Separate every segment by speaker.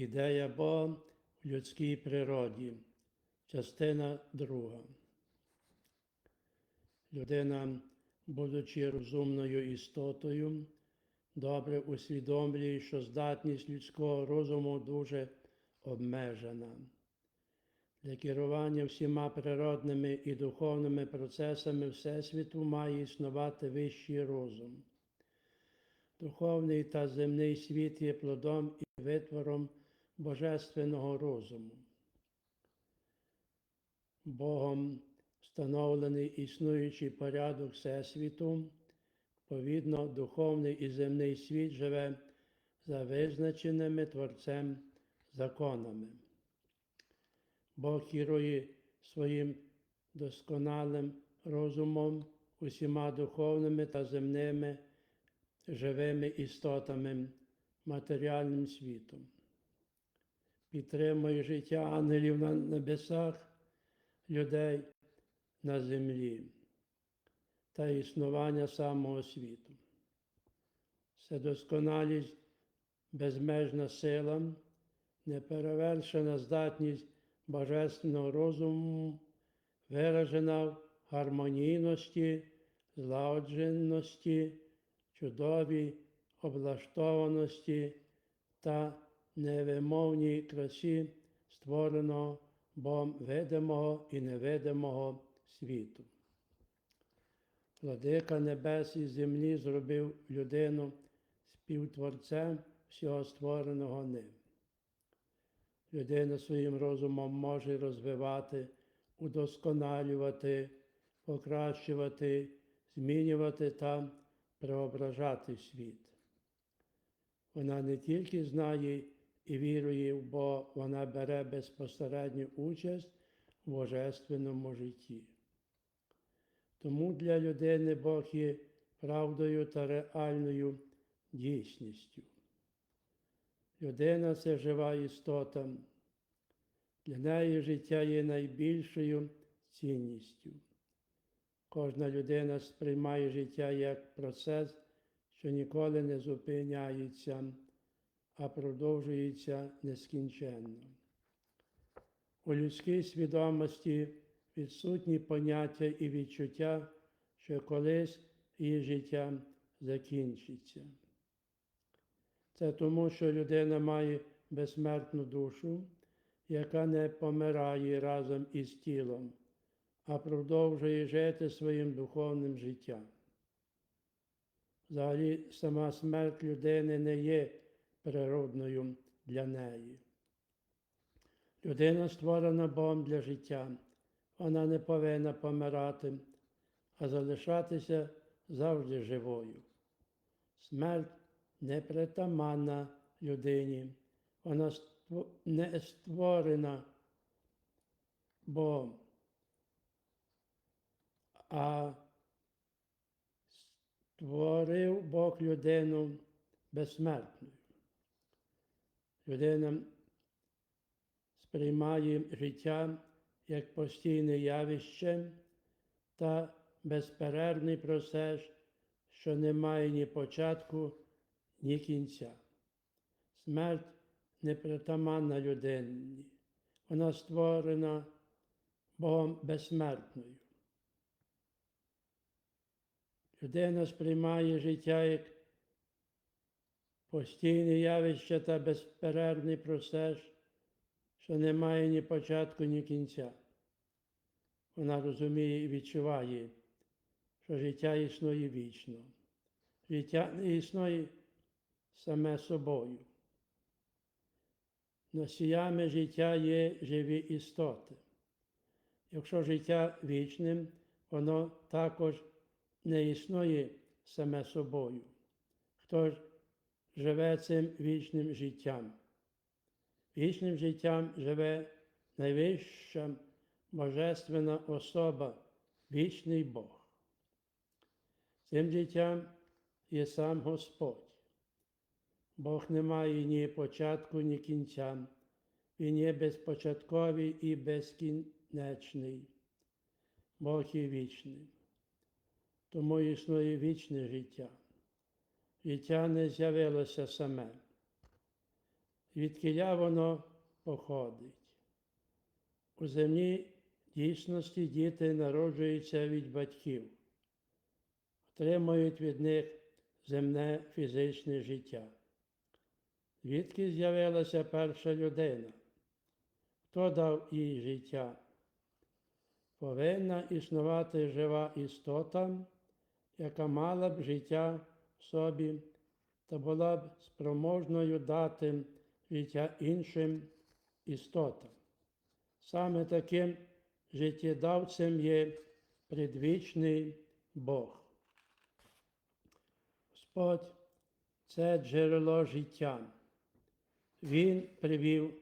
Speaker 1: Ідея Бога в людській природі. Частина друга. Людина, будучи розумною істотою, добре усвідомлює, що здатність людського розуму дуже обмежена. Для керування всіма природними і духовними процесами Всесвіту має існувати вищий розум. Духовний та земний світ є плодом і витвором божественного розуму. Богом встановлений існуючий порядок Всесвіту, відповідно, духовний і земний світ живе за визначеними Творцем законами. Бог керує своїм досконалим розумом усіма духовними та земними живими істотами, матеріальним світом. Підтримує життя ангелів на небесах, людей на землі та існування самого світу. Вседосконалість, безмежна сила, неперевершена здатність божественного розуму, виражена в гармонійності, злагодженості, чудовій облаштованості та невимовній красі створеного Богом видимого і невидимого світу. Владика небес і землі зробив людину співтворцем всього створеного ним. Людина своїм розумом може розвивати, удосконалювати, покращувати, змінювати та преображати світ. Вона не тільки знає і вірує Бога, вона бере безпосередню участь в божественному житті. Тому для людини Бог є правдою та реальною дійсністю. Людина це жива істота. Для неї життя є найбільшою цінністю. Кожна людина сприймає життя як процес, що ніколи не зупиняється, а продовжується нескінченно. У людській свідомості відсутні поняття і відчуття, що колись її життя закінчиться. Це тому, що людина має безсмертну душу, яка не помирає разом із тілом, а продовжує жити своїм духовним життям. Взагалі, сама смерть людини не є природною для неї. Людина створена Богом для життя, вона не повинна помирати, а залишатися завжди живою. Смерть непритаманна людині, вона не створена Богом, а створив Бог людину безсмертною. Людина сприймає життя як постійне явище та безперервний процес, що не має ні початку, ні кінця. Смерть непритаманна людині, вона створена Богом безсмертною. Людина сприймає життя як постійне явище та безперервний процес, що не має ні початку, ні кінця. Вона розуміє і відчуває, що життя існує вічно. Життя не існує саме собою. Носіями життя є живі істоти. Якщо життя вічним, воно також не існує саме собою. Хто ж живе цим вічним життям? Вічним життям живе найвища божественна особа, вічний Бог. Цим життям є сам Господь. Бог не має ні початку, ні кінця. Він є безпочатковий і безкінечний. Бог є вічний. Тому існує вічне життя. Життя не з'явилося саме. звідкиля воно походить. У земній дійсності діти народжуються від батьків, отримують від них земне фізичне життя. Звідки з'явилася перша людина? Хто дав їй життя? Повинна існувати жива істота, яка мала б життя собі та була б спроможною дати життя іншим істотам. Саме таким життєдавцем є предвічний Бог. Господь це джерело життя. Він привів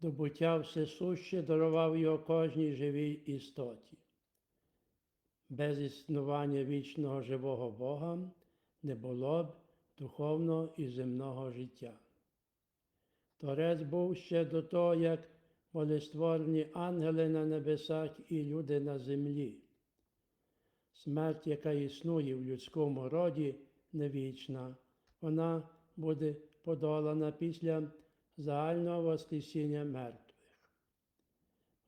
Speaker 1: до буття всесуще, дарував його кожній живій істоті. Без існування вічного живого Бога не було б духовного і земного життя. Творець був ще до того, як були створені ангели на небесах і люди на землі. Смерть, яка існує в людському роді, не вічна. Вона буде подолана після загального воскресіння мертвих.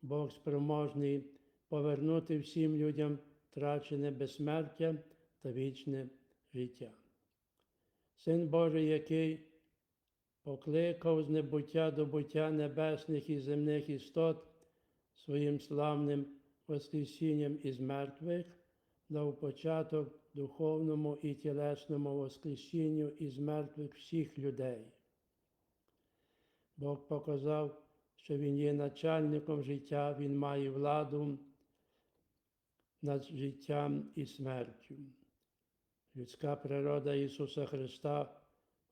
Speaker 1: Бог спроможний повернути всім людям втрачене безсмертя та вічне життя. Син Божий, який покликав з небуття до буття небесних і земних істот своїм славним Воскресінням із мертвих, дав початок духовному і тілесному Воскресінню із мертвих всіх людей. Бог показав, що Він є начальником життя, Він має владу над життям і смертю. Людська природа Ісуса Христа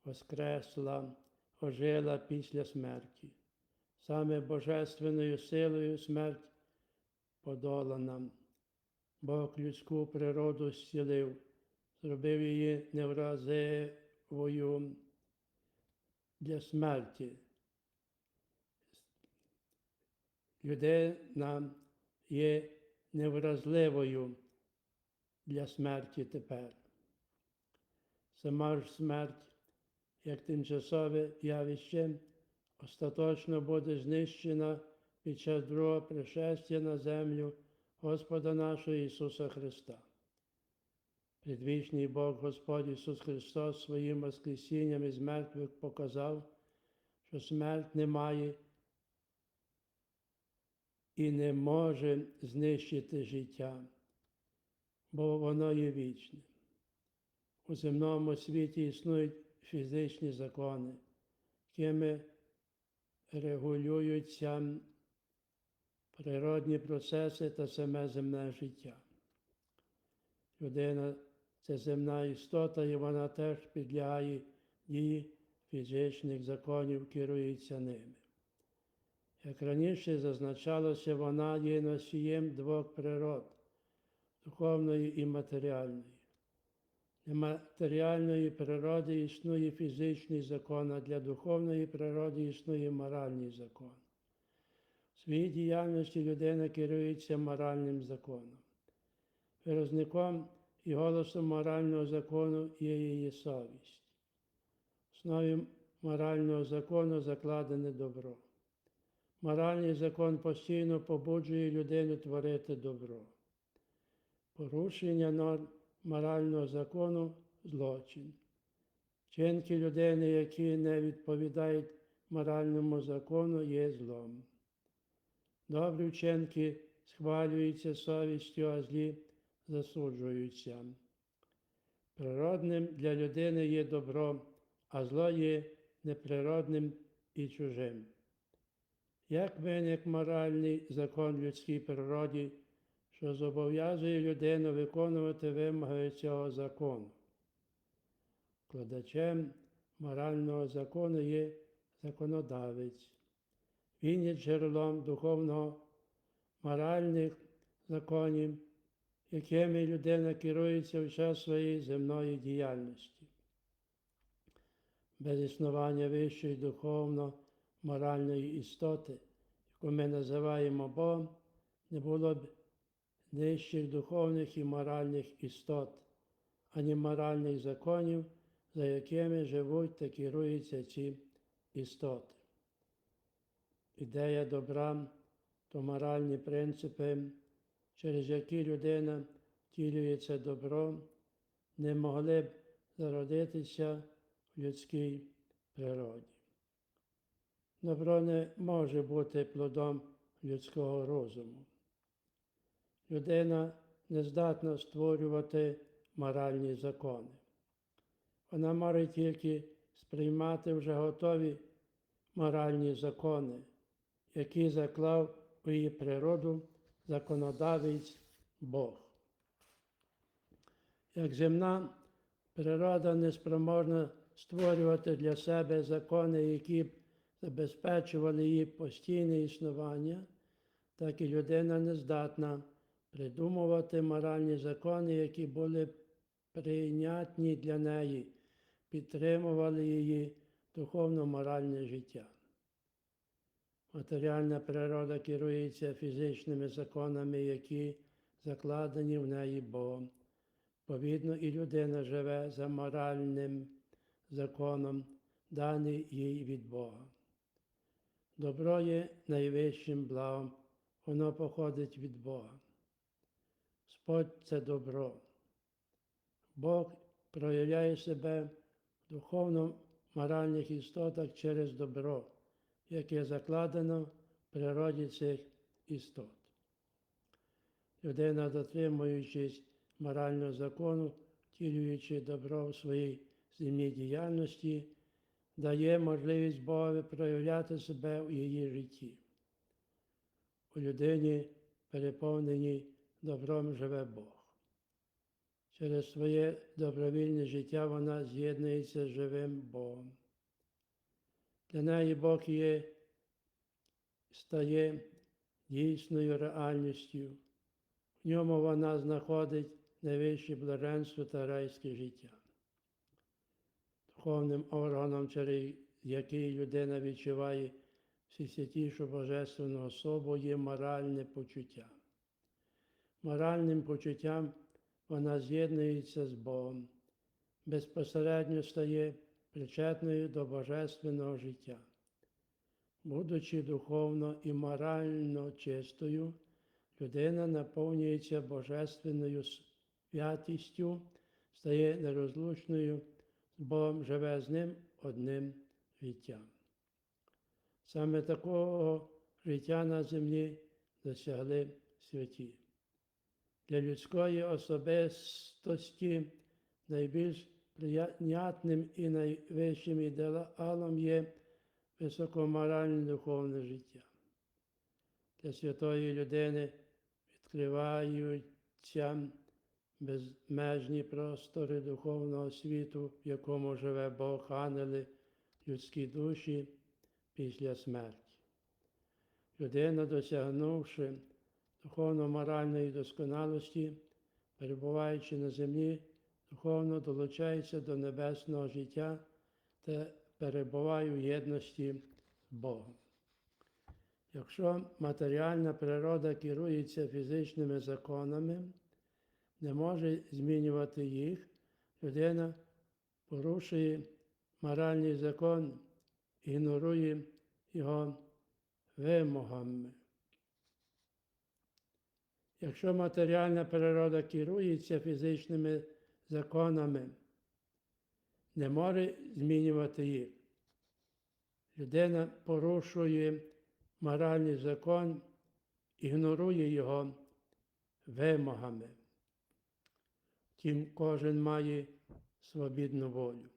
Speaker 1: воскресла, ожила після смерті. Саме Божественною силою смерть подолана. Бог людську природу зцілив, зробив її невразивою для смерті. Людина є невразливою для смерті тепер. Сама ж смерть, як тимчасове явище, остаточно буде знищена під час другого пришестя на землю Господа нашого Ісуса Христа. Предвічний Бог Господь Ісус Христос своїм Воскресінням із мертвих показав, що смерть не має і не може знищити життя, бо воно є вічне. У земному світі існують фізичні закони, якими регулюються природні процеси та саме земне життя. Людина це земна істота, і вона теж підлягає дії фізичних законів, керується ними. Як раніше зазначалося, вона є носієм двох природ духовної і матеріальної. Матеріальної природи існує фізичний закон, а для духовної природи існує моральний закон. В своїй діяльності людина керується моральним законом. Виразником і голосом морального закону є її совість. В основі морального закону закладене добро. Моральний закон постійно побуджує людину творити добро. Порушення норм морального закону злочин. Вчинки людини, які не відповідають моральному закону, є злом. Добрі вчинки схвалюються совістю, а злі засуджуються. Природним для людини є добро, а зло є неприродним і чужим. Як виник моральний закон людській природі, що зобов'язує людину виконувати вимоги цього закону? Кладачем морального закону є законодавець. Він є джерелом духовного моральних законів, якими людина керується в час своєї земної діяльності. Без існування вищої духовно-моральної істоти, яку ми називаємо Богом, не було б нижчих духовних і моральних істот, ані моральних законів, за якими живуть та керуються ці істоти. ідея добра то моральні принципи, через які людина втілює це добро, не могли б зародитися в людській природі. Добро не може бути плодом людського розуму. Людина не здатна створювати моральні закони. Вона може тільки сприймати вже готові моральні закони, які заклав у її природу законодавець Бог. Як земна природа не спроможна створювати для себе закони, які б забезпечували її постійне існування, так і людина не здатна придумувати моральні закони, які були прийнятні для неї, підтримували її духовно-моральне життя. Матеріальна природа керується фізичними законами, які закладені в неї Богом. Повідно, і людина живе за моральним законом, даний їй від Бога. Добро є найвищим благом, воно походить від Бога. Господь це добро. Бог проявляє себе в духовно-моральних істотах через добро, яке закладено в природі цих істот. Людина, дотримуючись морального закону, втілюючи добро в своїй земній діяльності, дає можливість Богові проявляти себе у її житті. У людині, переповненій добром, живе Бог. Через своє добровільне життя вона з'єднується з живим Богом. Для неї Бог є, стає дійсною реальністю. В ньому вона знаходить найвище блаженство та райське життя. Духовним органом, через який людина відчуває всесвятішу божественну особу, є моральне почуття. Моральним почуттям вона з'єднується з Богом, безпосередньо стає причетною до божественного життя. Будучи духовно і морально чистою, людина наповнюється божественною святістю, стає нерозлучною з Богом, живе з ним одним життям. Саме такого життя на землі досягли святі. Для людської особистості найбільш прийнятним і найвищим ідеалом є високоморальне духовне життя. Для святої людини відкриваються безмежні простори духовного світу, в якому живе Бог, ангели, людські душі після смерті. Людина, досягнувши духовно-моральної досконалості, перебуваючи на землі, духовно долучається до небесного життя та перебуває в єдності з Богом. Якщо матеріальна природа керується фізичними законами, не може змінювати їх, людина порушує моральний закон, ігнорує його вимогами. Якщо матеріальна природа керується фізичними законами, не може змінювати їх. Людина порушує моральний закон, ігнорує його вимогами. Втім, кожен має свобідну волю.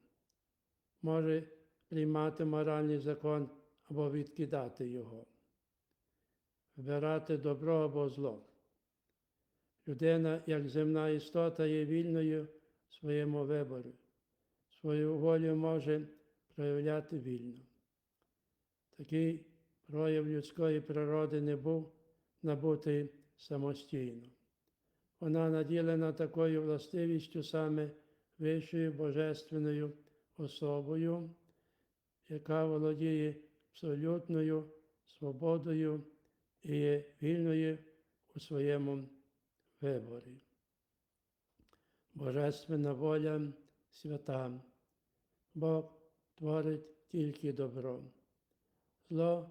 Speaker 1: Може приймати моральний закон або відкидати його, вибирати добро або зло. Людина, як земна істота, є вільною своєму виборі. Свою волю може проявляти вільно. Такий прояв людської природи не був набутий самостійно. Вона наділена такою властивістю саме вищою божественною особою, яка володіє абсолютною свободою і є вільною у своєму виборі. Божественна воля свята. Бог творить тільки добро. Зло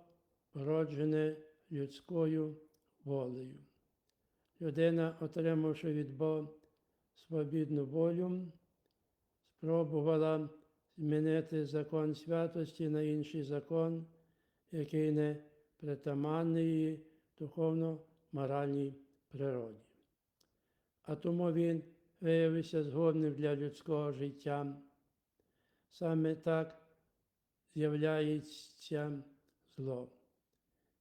Speaker 1: породжене людською волею. Людина, отримавши від Бога свобідну волю, спробувала змінити закон святості на інший закон, який не притаманний її духовно-моральній природі. А тому він виявився згодним для людського життя. Саме так з'являється зло.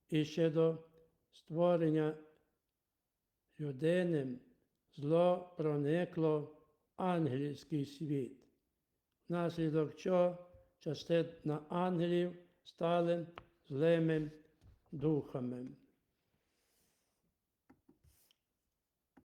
Speaker 1: І ще до створення людини зло проникло в ангельський світ, внаслідок чого частина ангелів стали злими духами.